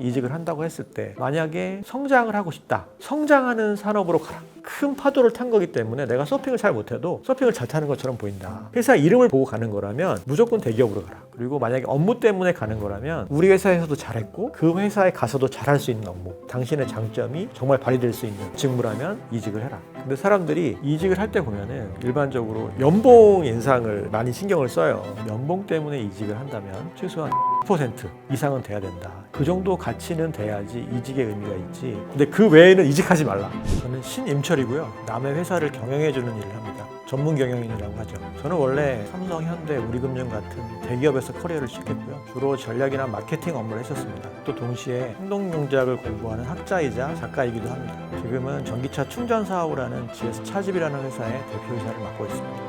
이직을 한다고 했을 때 만약에 성장을 하고 싶다. 성장하는 산업으로 가라. 큰 파도를 탄 거기 때문에 내가 서핑을 잘 못해도 서핑을 잘 타는 것처럼 보인다. 회사 이름을 보고 가는 거라면 무조건 대기업으로 가라. 그리고 만약에 업무 때문에 가는 거라면 우리 회사에서도 잘했고 그 회사에 가서도 잘할 수 있는 업무. 당신의 장점이 정말 발휘될 수 있는 직무라면 이직을 해라. 근데 사람들이 이직을 할 때 보면은 일반적으로 연봉 인상을 많이 신경을 써요. 연봉 때문에 이직을 한다면 최소한 10% 이상은 돼야 된다. 그 정도 가치는 돼야지 이직의 의미가 있지. 근데 그 외에는 이직하지 말라. 저는 신임철이고요. 남의 회사를 경영해주는 일을 합니다. 전문 경영인이라고 하죠. 저는 원래 삼성, 현대, 우리금융 같은 대기업에서 커리어를 시작했고요. 주로 전략이나 마케팅 업무를 했었습니다. 또 동시에 행동용작을 공부하는 학자이자 작가이기도 합니다. 지금은 전기차 충전 사업을 하는 GS 차집이라는 회사의 대표이사를 맡고 있습니다.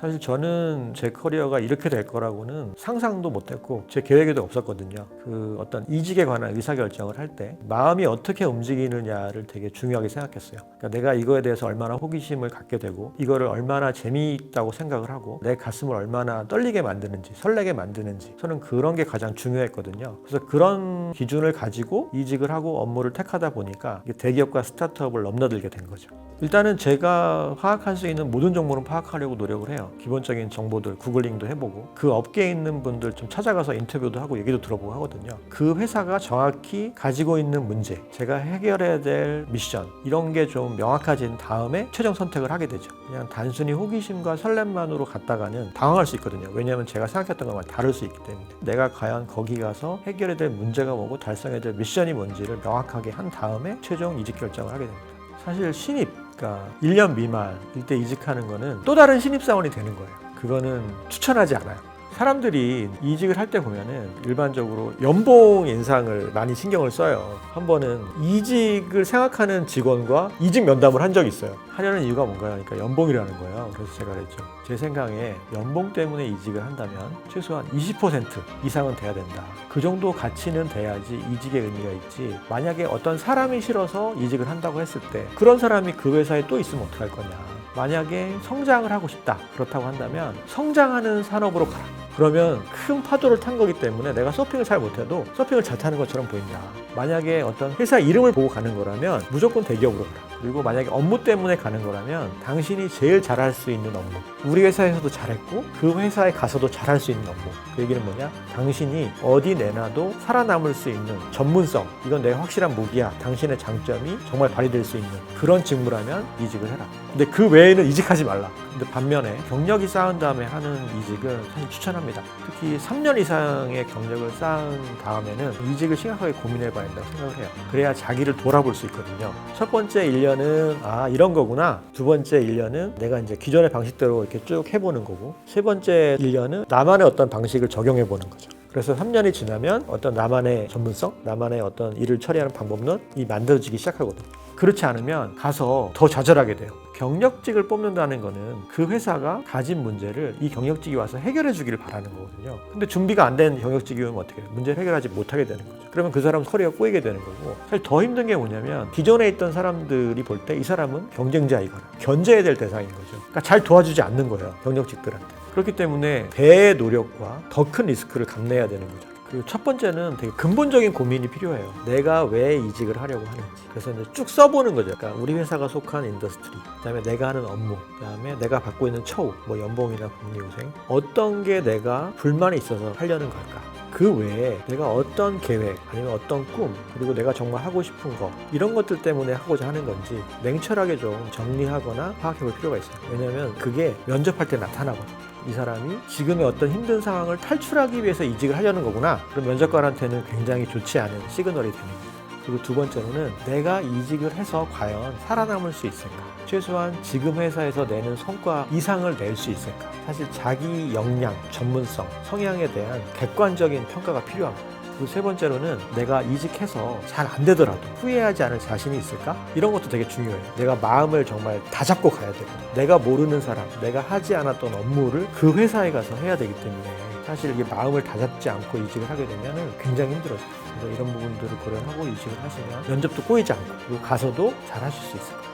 사실 저는 제 커리어가 이렇게 될 거라고는 상상도 못했고 제 계획에도 없었거든요. 그 어떤 이직에 관한 의사결정을 할 때 마음이 어떻게 움직이느냐를 되게 중요하게 생각했어요. 그러니까 내가 이거에 대해서 얼마나 호기심을 갖게 되고 이거를 얼마나 재미있다고 생각을 하고 내 가슴을 얼마나 떨리게 만드는지 설레게 만드는지 저는 그런 게 가장 중요했거든요. 그래서 그런 기준을 가지고 이직을 하고 업무를 택하다 보니까 대기업과 스타트업을 넘나들게 된 거죠. 일단은 제가 파악할 수 있는 모든 정보는 파악하려고 노력을 해요. 기본적인 정보들 구글링도 해보고 그 업계에 있는 분들 좀 찾아가서 인터뷰도 하고 얘기도 들어보고 하거든요. 그 회사가 정확히 가지고 있는 문제, 제가 해결해야 될 미션 이런 게 좀 명확해진 다음에 최종 선택을 하게 되죠. 그냥 단순히 호기심과 설렘만으로 갔다가는 당황할 수 있거든요. 왜냐하면 제가 생각했던 것과 다를 수 있기 때문에 내가 과연 거기 가서 해결해야 될 문제가 뭐고 달성해야 될 미션이 뭔지를 명확하게 한 다음에 최종 이직 결정을 하게 됩니다. 사실 신입, 그러니까 1년 미만 일 때 이직하는 거는 또 다른 신입사원이 되는 거예요. 그거는 추천하지 않아요. 사람들이 이직을 할 때 보면은 일반적으로 연봉 인상을 많이 신경을 써요. 한 번은 이직을 생각하는 직원과 이직 면담을 한 적이 있어요. 하려는 이유가 뭔가요? 그러니까 연봉이라는 거예요. 그래서 제가 그랬죠. 제 생각에 연봉 때문에 이직을 한다면 최소한 20% 이상은 돼야 된다. 그 정도 가치는 돼야지 이직의 의미가 있지. 만약에 어떤 사람이 싫어서 이직을 한다고 했을 때 그런 사람이 그 회사에 또 있으면 어떡할 거냐. 만약에 성장을 하고 싶다. 그렇다고 한다면 성장하는 산업으로 가라. 그러면 큰 파도를 탄 거기 때문에 내가 서핑을 잘 못해도 서핑을 잘 타는 것처럼 보인다. 만약에 어떤 회사 이름을 보고 가는 거라면 무조건 대기업으로 가라. 그리고 만약에 업무 때문에 가는 거라면 당신이 제일 잘할 수 있는 업무. 우리 회사에서도 잘했고 그 회사에 가서도 잘할 수 있는 업무. 그 얘기는 뭐냐? 당신이 어디 내놔도 살아남을 수 있는 전문성. 이건 내 확실한 무기야. 당신의 장점이 정말 발휘될 수 있는 그런 직무라면 이직을 해라. 근데 그 외에는 이직하지 말라. 근데 반면에 경력이 쌓은 다음에 하는 이직은 사실 추천합니다. 특히 3년 이상의 경력을 쌓은 다음에는 이직을 심각하게 고민해 봐야 된다고 생각을 해요. 그래야 자기를 돌아볼 수 있거든요. 첫 번째 1년은 아, 이런 거구나. 두 번째 1년은 내가 이제 기존의 방식대로 이렇게 쭉 해보는 거고. 세 번째 1년은 나만의 어떤 방식을 적용해 보는 거죠. 그래서 3년이 지나면 어떤 나만의 전문성, 나만의 어떤 일을 처리하는 방법론이 만들어지기 시작하거든요. 그렇지 않으면 가서 더 좌절하게 돼요. 경력직을 뽑는다는 거는 그 회사가 가진 문제를 이 경력직이 와서 해결해 주기를 바라는 거거든요. 근데 준비가 안 된 경력직이 오면 어떻게 해요? 문제를 해결하지 못하게 되는 거죠. 그러면 그 사람 커리어가 꼬이게 되는 거고 사실 더 힘든 게 뭐냐면 기존에 있던 사람들이 볼 때 이 사람은 경쟁자이거나 견제해야 될 대상인 거죠. 그러니까 잘 도와주지 않는 거예요. 경력직들한테. 그렇기 때문에 배의 노력과 더 큰 리스크를 감내해야 되는 거죠. 그첫 번째는 되게 근본적인 고민이 필요해요. 내가 왜 이직을 하려고 하는지. 그래서 이제 쭉 써보는 거죠. 그러니까 우리 회사가 속한 인더스트리, 그다음에 내가 하는 업무, 그다음에 내가 받고 있는 처우, 뭐 연봉이나 복리후생, 어떤 게 내가 불만이 있어서 하려는 걸까? 그 외에 내가 어떤 계획 아니면 어떤 꿈 그리고 내가 정말 하고 싶은 거 이런 것들 때문에 하고자 하는 건지 냉철하게 좀 정리하거나 파악해 볼 필요가 있어요. 왜냐하면 그게 면접할 때 나타나거든요. 이 사람이 지금의 어떤 힘든 상황을 탈출하기 위해서 이직을 하려는 거구나. 그럼 면접관한테는 굉장히 좋지 않은 시그널이 되는 거예요. 그리고 두 번째로는 내가 이직을 해서 과연 살아남을 수 있을까? 최소한 지금 회사에서 내는 성과 이상을 낼 수 있을까? 사실 자기 역량, 전문성, 성향에 대한 객관적인 평가가 필요합니다. 그리고 세 번째로는 내가 이직해서 잘 안 되더라도 후회하지 않을 자신이 있을까? 이런 것도 되게 중요해요. 내가 마음을 정말 다 잡고 가야 되고 내가 모르는 사람, 내가 하지 않았던 업무를 그 회사에 가서 해야 되기 때문에 사실 이게 마음을 다 잡지 않고 이직을 하게 되면 굉장히 힘들어져요. 그래서 이런 부분들을 고려하고 이직을 하시면 면접도 꼬이지 않고 그리고 가서도 잘 하실 수 있을 거예요.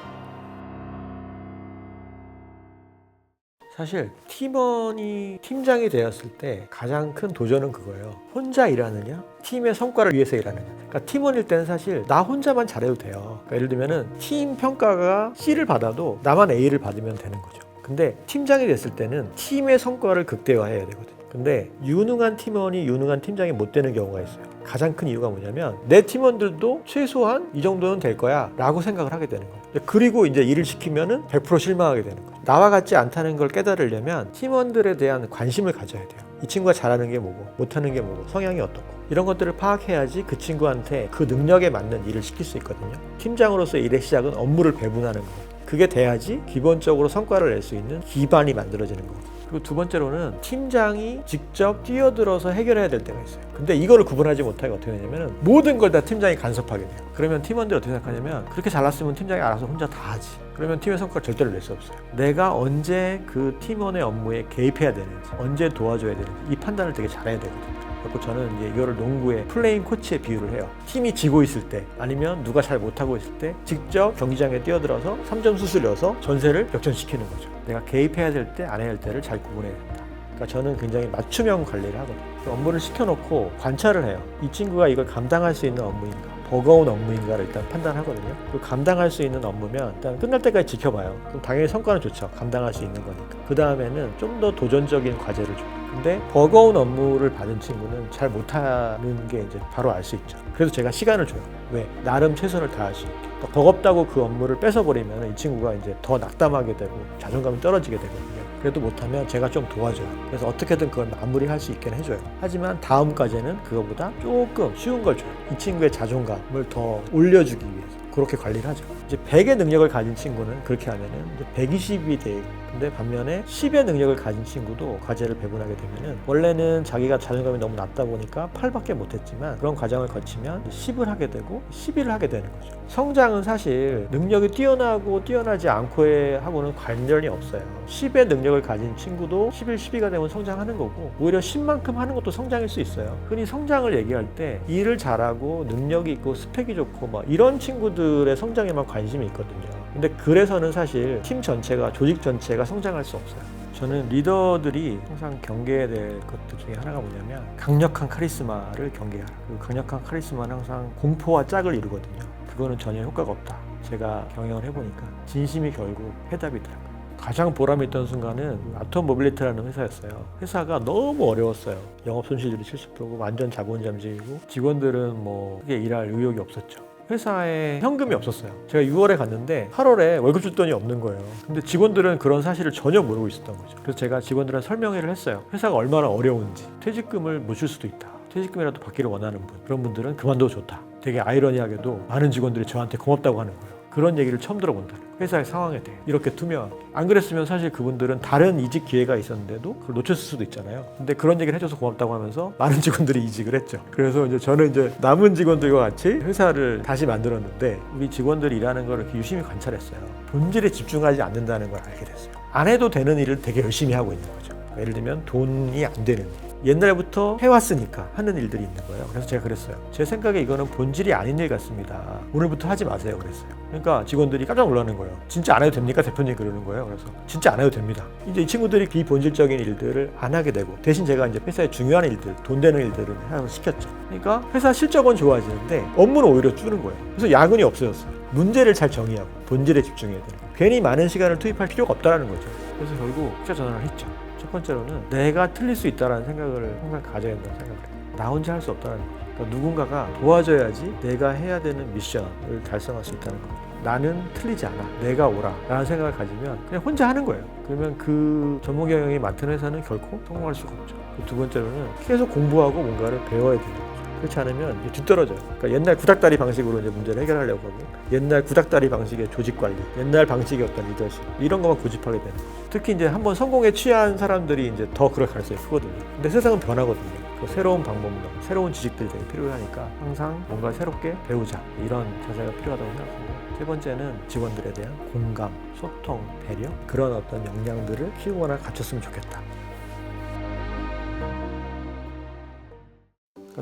사실 팀원이 팀장이 되었을 때 가장 큰 도전은 그거예요. 혼자 일하느냐, 팀의 성과를 위해서 일하느냐. 그러니까 팀원일 때는 사실 나 혼자만 잘해도 돼요. 그러니까 예를 들면은 팀 평가가 C를 받아도 나만 A를 받으면 되는 거죠. 근데 팀장이 됐을 때는 팀의 성과를 극대화해야 되거든요. 근데 유능한 팀원이 유능한 팀장이 못 되는 경우가 있어요. 가장 큰 이유가 뭐냐면 내 팀원들도 최소한 이 정도는 될 거야 라고 생각을 하게 되는 거예요. 그리고 이제 일을 시키면은 100% 실망하게 되는 거예요. 나와 같지 않다는 걸 깨달으려면 팀원들에 대한 관심을 가져야 돼요. 이 친구가 잘하는 게 뭐고 못하는 게 뭐고 성향이 어떻고 이런 것들을 파악해야지 그 친구한테 그 능력에 맞는 일을 시킬 수 있거든요. 팀장으로서 일의 시작은 업무를 배분하는 거예요. 그게 돼야지 기본적으로 성과를 낼 수 있는 기반이 만들어지는 거예요. 그리고 두 번째로는 팀장이 직접 뛰어들어서 해결해야 될 때가 있어요. 근데 이거를 구분하지 못하게 어떻게 되냐면 모든 걸 다 팀장이 간섭하게 돼요. 그러면 팀원들이 어떻게 생각하냐면 그렇게 잘났으면 팀장이 알아서 혼자 다 하지. 그러면 팀의 성과를 절대로 낼 수 없어요. 내가 언제 그 팀원의 업무에 개입해야 되는지, 언제 도와줘야 되는지 이 판단을 되게 잘해야 되거든요. 그래서 저는 이제 이거를 농구의 플레잉 코치에 비유를 해요. 팀이 지고 있을 때 아니면 누가 잘 못하고 있을 때 직접 경기장에 뛰어들어서 3점 수술려서 전세를 역전시키는 거죠. 내가 개입해야 될 때 안 해야 할 때를 잘 구분해야 된다. 그러니까 저는 굉장히 맞춤형 관리를 하거든요. 그 업무를 시켜놓고 관찰을 해요. 이 친구가 이걸 감당할 수 있는 업무인가? 버거운 업무인가를 일단 판단하거든요. 그 감당할 수 있는 업무면 일단 끝날 때까지 지켜봐요. 그럼 당연히 성과는 좋죠. 감당할 수 있는 거니까. 그 다음에는 좀 더 도전적인 과제를 줘요. 근데 버거운 업무를 받은 친구는 잘 못하는 게 이제 바로 알 수 있죠. 그래서 제가 시간을 줘요. 왜? 나름 최선을 다할 수 있게. 그러니까 버겁다고 그 업무를 뺏어버리면 이 친구가 이제 더 낙담하게 되고 자존감이 떨어지게 되거든요. 그래도 못하면 제가 좀 도와줘요. 그래서 어떻게든 그걸 마무리할 수 있게 해줘요. 하지만 다음 과제는 그거보다 조금 쉬운 걸 줘요. 이 친구의 자존감을 더 올려주기 위해서. 그렇게 관리를 하죠. 이제 100의 능력을 가진 친구는 그렇게 하면은 이제 120이 돼. 근데 반면에 10의 능력을 가진 친구도 과제를 배분하게 되면은 원래는 자기가 자존감이 너무 낮다 보니까 8밖에 못했지만 그런 과정을 거치면 10을 하게 되고 11을 하게 되는 거죠. 성장은 사실 능력이 뛰어나고 뛰어나지 않고의 하고는 관련이 없어요. 10의 능력을 가진 친구도 11, 12가 되면 성장하는 거고 오히려 10만큼 하는 것도 성장일 수 있어요. 흔히 성장을 얘기할 때 일을 잘하고 능력이 있고 스펙이 좋고 막 이런 친구들의 성장에만 관심이 있거든요. 근데 그래서는 사실 팀 전체가 조직 전체가 성장할 수 없어요. 저는 리더들이 항상 경계해야 될 것들 중에 하나가 뭐냐면 강력한 카리스마를 경계하라. 그 강력한 카리스마는 항상 공포와 짝을 이루거든요. 그거는 전혀 효과가 없다. 제가 경영을 해보니까 진심이 결국 해답이더라고요. 가장 보람이 있던 순간은 아톰 모빌리티라는 회사였어요. 회사가 너무 어려웠어요. 영업 손실률이 70%고 완전 자본 잠식이고 직원들은 뭐 크게 일할 의욕이 없었죠. 회사에 현금이 없었어요. 제가 6월에 갔는데 8월에 월급 줄 돈이 없는 거예요. 근데 직원들은 그런 사실을 전혀 모르고 있었던 거죠. 그래서 제가 직원들한테 설명회를 했어요. 회사가 얼마나 어려운지. 퇴직금을 못 줄 수도 있다. 퇴직금이라도 받기를 원하는 분. 그런 분들은 그만둬도 좋다. 되게 아이러니하게도 많은 직원들이 저한테 고맙다고 하는 거예요. 그런 얘기를 처음 들어본다. 회사의 상황에 대해 이렇게 투명하게. 안 그랬으면 사실 그분들은 다른 이직 기회가 있었는데도 그걸 놓쳤을 수도 있잖아요. 근데 그런 얘기를 해줘서 고맙다고 하면서 많은 직원들이 이직을 했죠. 그래서 이제 저는 이제 남은 직원들과 같이 회사를 다시 만들었는데 우리 직원들이 일하는 걸 이렇게 유심히 관찰했어요. 본질에 집중하지 않는다는 걸 알게 됐어요. 안 해도 되는 일을 되게 열심히 하고 있는 거죠. 예를 들면 돈이 안 되는 일. 옛날부터 해왔으니까 하는 일들이 있는 거예요. 그래서 제가 그랬어요. 제 생각에 이거는 본질이 아닌 일 같습니다. 오늘부터 하지 마세요. 그랬어요. 그러니까 직원들이 깜짝 놀라는 거예요. 진짜 안 해도 됩니까? 대표님 그러는 거예요. 그래서 진짜 안 해도 됩니다. 이제 이 친구들이 비본질적인 일들을 안 하게 되고 대신 제가 이제 회사의 중요한 일들, 돈 되는 일들을 하나 시켰죠. 그러니까 회사 실적은 좋아지는데 업무는 오히려 줄는 거예요. 그래서 야근이 없어졌어요. 문제를 잘 정의하고 본질에 집중해야 되는 거예요. 괜히 많은 시간을 투입할 필요가 없다는 거죠. 그래서 결국 투자 전환을 했죠. 첫 번째로는 내가 틀릴 수 있다는 생각을 항상 가져야 된다는 생각을 해요. 나 혼자 할 수 없다는. 그러니까 누군가가 도와줘야지 내가 해야 되는 미션을 달성할 수 있다는 겁니다. 나는 틀리지 않아. 내가 오라. 라는 생각을 가지면 그냥 혼자 하는 거예요. 그러면 그 전문 경영이 맡은 회사는 결코 성공할 수가 없죠. 그두 번째로는 계속 공부하고 뭔가를 배워야 거죠. 그렇지 않으면 뒤떨어져요. 그러니까 옛날 구닥다리 방식으로 이제 문제를 해결하려고 하고 옛날 구닥다리 방식의 조직 관리, 옛날 방식의 어떤 리더십 이런 것만 고집하게 되는 거죠. 특히 이제 한번 성공에 취한 사람들이 이제 더 그럴 가능성이 크거든요. 근데 세상은 변하거든요. 그 새로운 방법론, 새로운 지식들이 되게 필요하니까 항상 뭔가 새롭게 배우자 이런 자세가 필요하다고 생각합니다. 세 번째는 직원들에 대한 공감, 소통, 배려 그런 어떤 역량들을 키우거나 갖췄으면 좋겠다.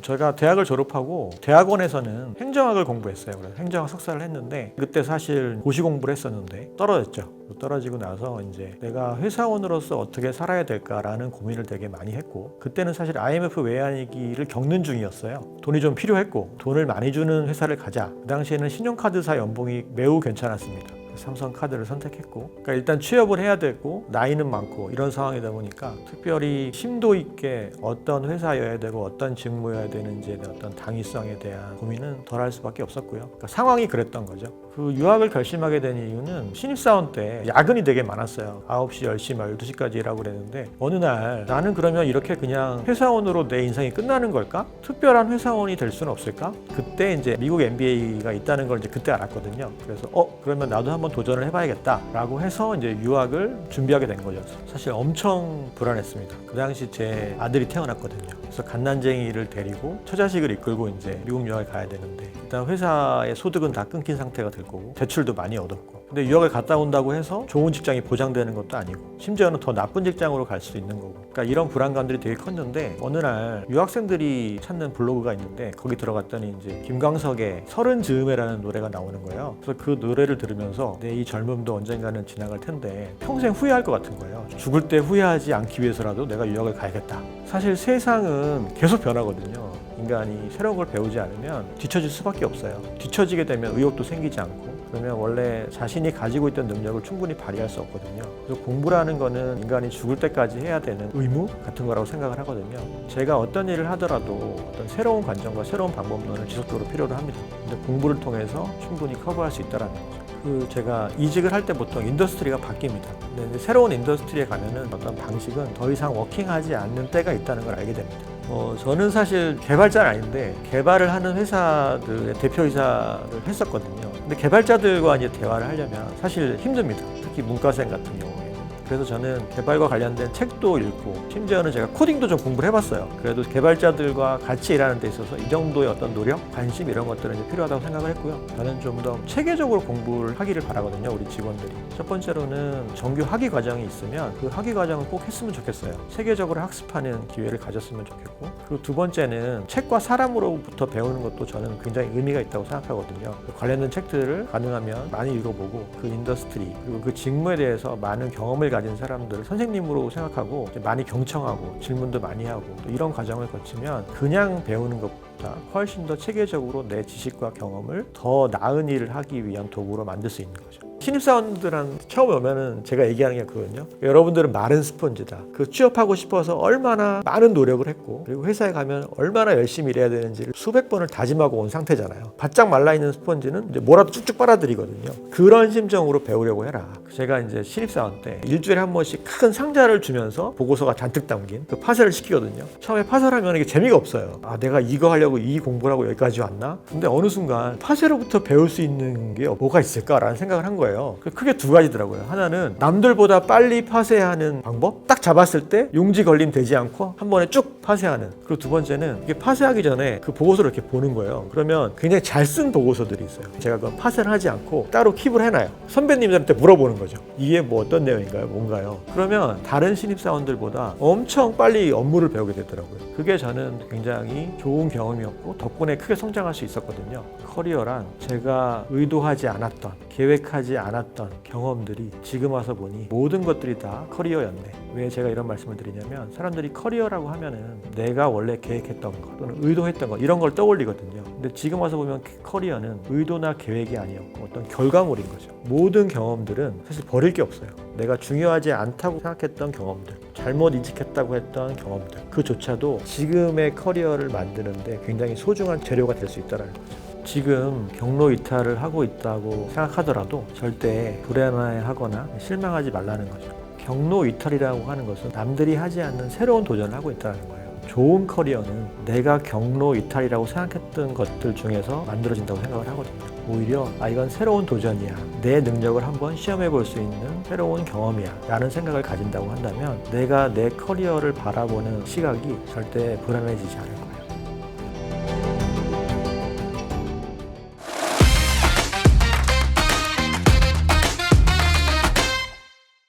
저희가 대학을 졸업하고 대학원에서는 행정학을 공부했어요. 그래서 행정학 석사를 했는데 그때 사실 고시 공부를 했었는데 떨어졌죠. 떨어지고 나서 이제 내가 회사원으로서 어떻게 살아야 될까라는 고민을 되게 많이 했고 그때는 사실 IMF 외환위기를 겪는 중이었어요. 돈이 좀 필요했고 돈을 많이 주는 회사를 가자. 그 당시에는 신용카드사 연봉이 매우 괜찮았습니다. 삼성 카드를 선택했고 그러니까 일단 취업을 해야 되고 나이는 많고 이런 상황이다 보니까 특별히 심도 있게 어떤 회사여야 되고 어떤 직무여야 되는지에 대한 어떤 당위성에 대한 고민은 덜 할 수밖에 없었고요. 그러니까 상황이 그랬던 거죠. 그 유학을 결심하게 된 이유는 신입사원 때 야근이 되게 많았어요. 9시, 10시, 막 12시까지 일하고 그랬는데 어느 날 나는 그러면 이렇게 그냥 회사원으로 내 인생이 끝나는 걸까? 특별한 회사원이 될 수는 없을까? 그때 이제 미국 MBA가 있다는 걸 이제 그때 알았거든요. 그래서 어 그러면 나도 한번 도전을 해봐야겠다 라고 해서 이제 유학을 준비하게 된 거죠. 사실 엄청 불안했습니다. 그 당시 제 아들이 태어났거든요. 그래서 갓난쟁이를 데리고 처자식을 이끌고 이제 미국 유학을 가야 되는데 일단 회사의 소득은 다 끊긴 상태가 될 거고 대출도 많이 얻었고 근데 유학을 갔다 온다고 해서 좋은 직장이 보장되는 것도 아니고 심지어는 더 나쁜 직장으로 갈 수도 있는 거고. 그러니까 이런 불안감들이 되게 컸는데 어느 날 유학생들이 찾는 블로그가 있는데 거기 들어갔더니 이제 김광석의 서른 즈음에라는 노래가 나오는 거예요. 그래서 그 노래를 들으면서 내 이 젊음도 언젠가는 지나갈 텐데 평생 후회할 것 같은 거예요. 죽을 때 후회하지 않기 위해서라도 내가 유학을 가야겠다. 사실 세상은 계속 변하거든요. 인간이 새로운 걸 배우지 않으면 뒤처질 수밖에 없어요. 뒤처지게 되면 의욕도 생기지 않고 그러면 원래 자신이 가지고 있던 능력을 충분히 발휘할 수 없거든요. 그래서 공부라는 거는 인간이 죽을 때까지 해야 되는 의무 같은 거라고 생각을 하거든요. 제가 어떤 일을 하더라도 어떤 새로운 관점과 새로운 방법론을 지속적으로 필요로 합니다. 근데 공부를 통해서 충분히 커버할 수 있다라는 거죠. 그 제가 이직을 할 때 보통 인더스트리가 바뀝니다. 근데 새로운 인더스트리에 가면은 어떤 방식은 더 이상 워킹하지 않는 때가 있다는 걸 알게 됩니다. 어, 저는 사실 개발자는 아닌데 개발을 하는 회사들의 대표이사를 했었거든요. 근데 개발자들과 이제 대화를 하려면 사실 힘듭니다. 특히 문과생 같은 경우에. 그래서 저는 개발과 관련된 책도 읽고 심지어는 제가 코딩도 좀 공부를 해봤어요. 그래도 개발자들과 같이 일하는 데 있어서 이 정도의 어떤 노력, 관심 이런 것들은 필요하다고 생각을 했고요. 저는 좀 더 체계적으로 공부를 하기를 바라거든요. 우리 직원들이. 첫 번째로는 정규 학위 과정이 있으면 그 학위 과정을 꼭 했으면 좋겠어요. 세계적으로 학습하는 기회를 가졌으면 좋겠고 그리고 두 번째는 책과 사람으로부터 배우는 것도 저는 굉장히 의미가 있다고 생각하거든요. 관련된 책들을 가능하면 많이 읽어보고 그 인더스트리 그리고 그 직무에 대해서 많은 경험을 가진 사람들을 선생님으로 생각하고 많이 경청하고 질문도 많이 하고 또 이런 과정을 거치면 그냥 배우는 것보다 훨씬 더 체계적으로 내 지식과 경험을 더 나은 일을 하기 위한 도구로 만들 수 있는 거죠. 신입사원들한 처음 오면은 제가 얘기하는 게 그거든요. 여러분들은 마른 스펀지다. 그 취업하고 싶어서 얼마나 많은 노력을 했고 그리고 회사에 가면 얼마나 열심히 일해야 되는지를 수백 번을 다짐하고 온 상태잖아요. 바짝 말라 있는 스펀지는 이제 뭐라도 쭉쭉 빨아들이거든요. 그런 심정으로 배우려고 해라. 제가 이제 신입사원 때 일주일에 한 번씩 큰 상자를 주면서 보고서가 잔뜩 담긴 그 파쇄를 시키거든요. 처음에 파쇄하면 이게 재미가 없어요. 아 내가 이거 하려고 이 공부를 하고 여기까지 왔나? 근데 어느 순간 파쇄로부터 배울 수 있는 게 뭐가 있을까라는 생각을 한 거예요. 그 크게 두 가지더라고요. 하나는 남들보다 빨리 파쇄하는 방법? 딱 잡았을 때 용지 걸림 되지 않고 한 번에 쭉 파쇄하는. 그리고 두 번째는 이게 파쇄하기 전에 그 보고서를 이렇게 보는 거예요. 그러면 굉장히 잘 쓴 보고서들이 있어요. 제가 그건 파쇄를 하지 않고 따로 킵을 해놔요. 선배님들한테 물어보는 거죠. 이게 뭐 어떤 내용인가요? 뭔가요? 그러면 다른 신입사원들보다 엄청 빨리 업무를 배우게 되더라고요. 그게 저는 굉장히 좋은 경험이었고 덕분에 크게 성장할 수 있었거든요. 커리어란 제가 의도하지 않았던 계획하지 않았던 경험들이 지금 와서 보니 모든 것들이 다 커리어였네. 왜 제가 이런 말씀을 드리냐면 사람들이 커리어라고 하면은 내가 원래 계획했던 것 또는 의도했던 것 이런 걸 떠올리거든요. 근데 지금 와서 보면 커리어는 의도나 계획이 아니었고 어떤 결과물인 거죠. 모든 경험들은 사실 버릴 게 없어요. 내가 중요하지 않다고 생각했던 경험들, 잘못 인식했다고 했던 경험들, 그조차도 지금의 커리어를 만드는데 굉장히 소중한 재료가 될 수 있다는 거죠. 지금 경로 이탈을 하고 있다고 생각하더라도 절대 불안해하거나 실망하지 말라는 거죠. 경로 이탈이라고 하는 것은 남들이 하지 않는 새로운 도전을 하고 있다는 거예요. 좋은 커리어는 내가 경로 이탈이라고 생각했던 것들 중에서 만들어진다고 생각을 하거든요. 오히려 아 이건 새로운 도전이야. 내 능력을 한번 시험해 볼 수 있는 새로운 경험이야. 라는 생각을 가진다고 한다면 내가 내 커리어를 바라보는 시각이 절대 불안해지지 않을 거예요.